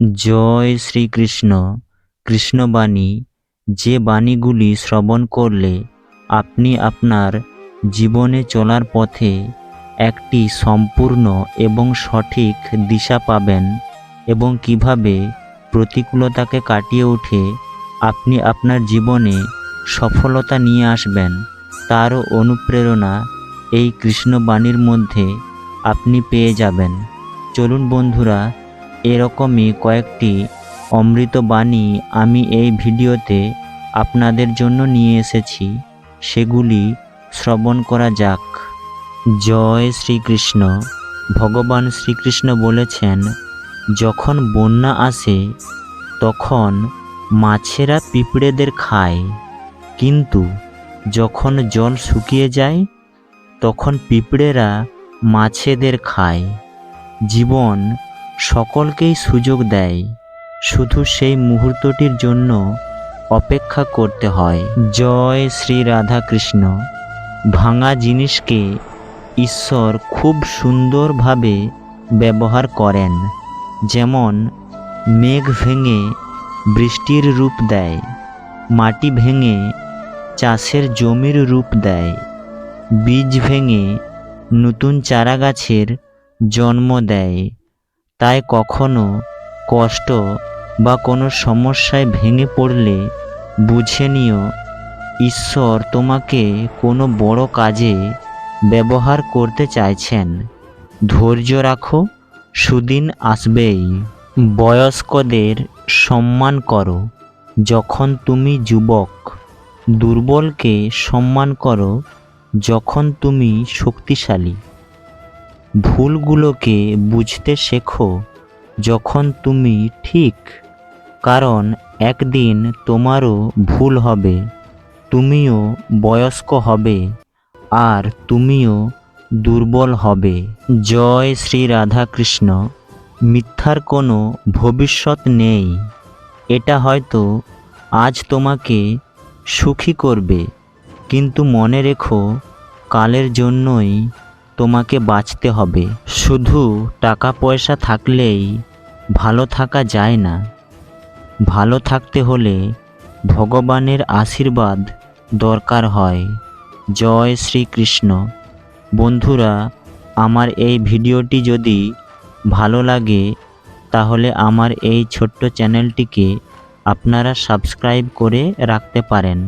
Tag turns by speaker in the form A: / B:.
A: জয় শ্রীকৃষ্ণ। কৃষ্ণবাণী, যে বাণীগুলি শ্রবণ করলে আপনি আপনার জীবনে চলার পথে একটি সম্পূর্ণ এবং সঠিক দিশা পাবেন এবং কীভাবে প্রতিকূলতাকে কাটিয়ে উঠে আপনি আপনার জীবনে সফলতা নিয়ে আসবেন তারও অনুপ্রেরণা এই কৃষ্ণবাণীর মধ্যে আপনি পেয়ে যাবেন। চলুন বন্ধুরা এরকমই কয়েকটি অমৃত বাণী আমি এই ভিডিওতে আপনাদের জন্য নিয়ে এসেছি। সেগুলি শ্রবণ করা যাক। জয় শ্রীকৃষ্ণ। ভগবান শ্রীকৃষ্ণ বলেছেন, যখন বন্যা আসে, তখন মাছেরা পিঁপড়েদের খায়। কিন্তু যখন জল শুকিয়ে যায়, তখন পিঁপড়েরা মাছেদের খায়। জীবন সকলকেই সুযোগ দেয়। শুধু সেই মুহূর্তটির জন্য অপেক্ষা করতে হয়। জয় শ্রী রাধা কৃষ্ণ ভাঙা জিনিসকে ঈশ্বর খুব সুন্দরভাবে ব্যবহার করেন। যেমন মেঘ ভেঙে বৃষ্টির রূপ দেয়, মাটি ভেঙে চাষের জমির রূপ দেয়, বীজ ভেঙে নতুন চারা গাছের জন্ম দেয়। তাই কখনো কষ্ট বা কোনো সমস্যায় ভেঙে পড়লে বুঝে নিও, ঈশ্বর তোমাকে কোনো বড় কাজে ব্যবহার করতে চাইছেন। ধৈর্য রাখো, সুদিন আসবেই। বয়স্কদের সম্মান করো, যখন তুমি যুবক। দুর্বলকে সম্মান করো, যখন তুমি শক্তিশালী। ভুলগুলোকে বুঝতে শেখো যখন তুমি ঠিক, কারণ একদিন তোমারও ভুল হবে, তুমিও বয়স্ক হবে, আর তুমিও দুর্বল হবে। জয় শ্রী রাধাকৃষ্ণ। মিথ্যার কোনো ভবিষ্যৎ নেই। এটা হয়তো আজ তোমাকে সুখী করবে, কিন্তু মনে রেখো কালের জন্যই তোমাকে বাঁচতে হবে। শুধু টাকা পয়সা থাকলেই ভালো থাকা যায় না। ভালো থাকতে হলে ভগবানের আশীর্বাদ দরকার হয়। জয় শ্রীকৃষ্ণ। বন্ধুরা, আমার এই ভিডিওটি যদি ভালো লাগে, তাহলে আমার এই ছোট্ট চ্যানেলটিকে আপনারা সাবস্ক্রাইব করে রাখতে পারেন।